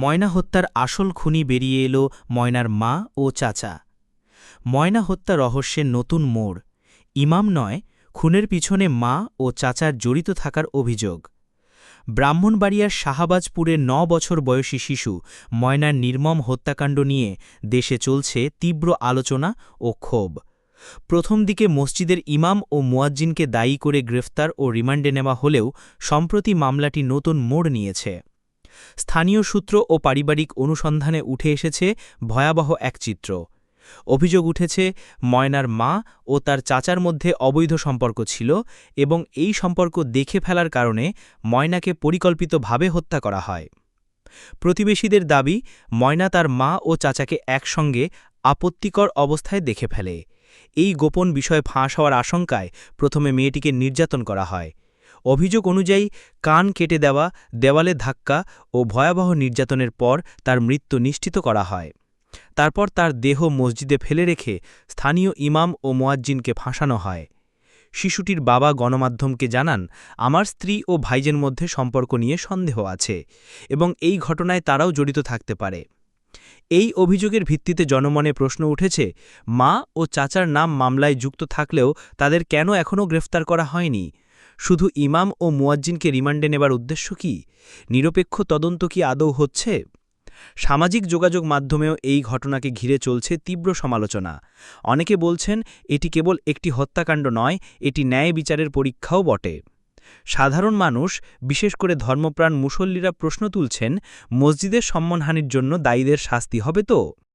ময়না হত্যার আসল খুনি বেরিয়ে এলো ময়নার মা ও চাচা। ময়না হত্যা রহস্যের নতুন মোড়। ইমাম নয়, খুনের পিছনে মা ও চাচার জড়িত থাকার অভিযোগ। ব্রাহ্মণবাড়িয়ার শাহাবাজপুরের ন বছর বয়সী শিশু ময়নার নির্মম হত্যাকাণ্ড নিয়ে দেশে চলছে তীব্র আলোচনা ও ক্ষোভ। প্রথম দিকে মসজিদের ইমাম ও মুয়াজ্জিনকে দায়ী করে গ্রেফতার ও রিমান্ডে নেওয়া হলেও সম্প্রতি মামলাটি নতুন মোড় নিয়েছে। স্থানীয় সূত্র ও পারিবারিক অনুসন্ধানে উঠে এসেছে ভয়াবহ এক চিত্র। অভিযোগ উঠেছে, ময়নার মা ও তার চাচার মধ্যে অবৈধ সম্পর্ক ছিল এবং এই সম্পর্ক দেখে ফেলার কারণে ময়নাকে পরিকল্পিতভাবে হত্যা করা হয়। প্রতিবেশীদের দাবি, ময়না তার মা ও চাচাকে একসঙ্গে আপত্তিকর অবস্থায় দেখে ফেলে। এই গোপন বিষয় ফাঁস হওয়ার আশঙ্কায় প্রথমে মেয়েটিকে নির্যাতন করা হয়। অভিযোগ অনুযায়ী কান কেটে দেওয়া, দেওয়ালে ধাক্কা ও ভয়াবহ নির্যাতনের পর তার মৃত্যু নিশ্চিত করা হয়। তারপর তার দেহ মসজিদে ফেলে রেখে স্থানীয় ইমাম ও মোয়াজ্জিনকে ফাঁসানো হয়। শিশুটির বাবা গণমাধ্যমকে জানান, আমার স্ত্রী ও ভাইজের মধ্যে সম্পর্ক নিয়ে সন্দেহ আছে এবং এই ঘটনায় তারাও জড়িত থাকতে পারে। এই অভিযোগের ভিত্তিতে জনমনে প্রশ্ন উঠেছে, মা ও চাচার নাম মামলায় যুক্ত থাকলেও তাদের কেন এখনও গ্রেফতার করা হয়নি? শুধু ইমাম ও মুয়াজ্জিনকে রিমান্ডে নেবার উদ্দেশ্য কি? নিরপেক্ষ তদন্ত কি আদৌ হচ্ছে? সামাজিক যোগাযোগ মাধ্যমেও এই ঘটনাকে ঘিরে চলছে তীব্র সমালোচনা। অনেকে বলছেন, এটি কেবল একটি হত্যাকাণ্ড নয়, এটি ন্যায় বিচারের পরীক্ষাও বটে। সাধারণ মানুষ, বিশেষ করে ধর্মপ্রাণ মুসল্লিরা প্রশ্ন তুলছেন, মসজিদের সম্মানহানির জন্য দায়ীদের শাস্তি হবে তো?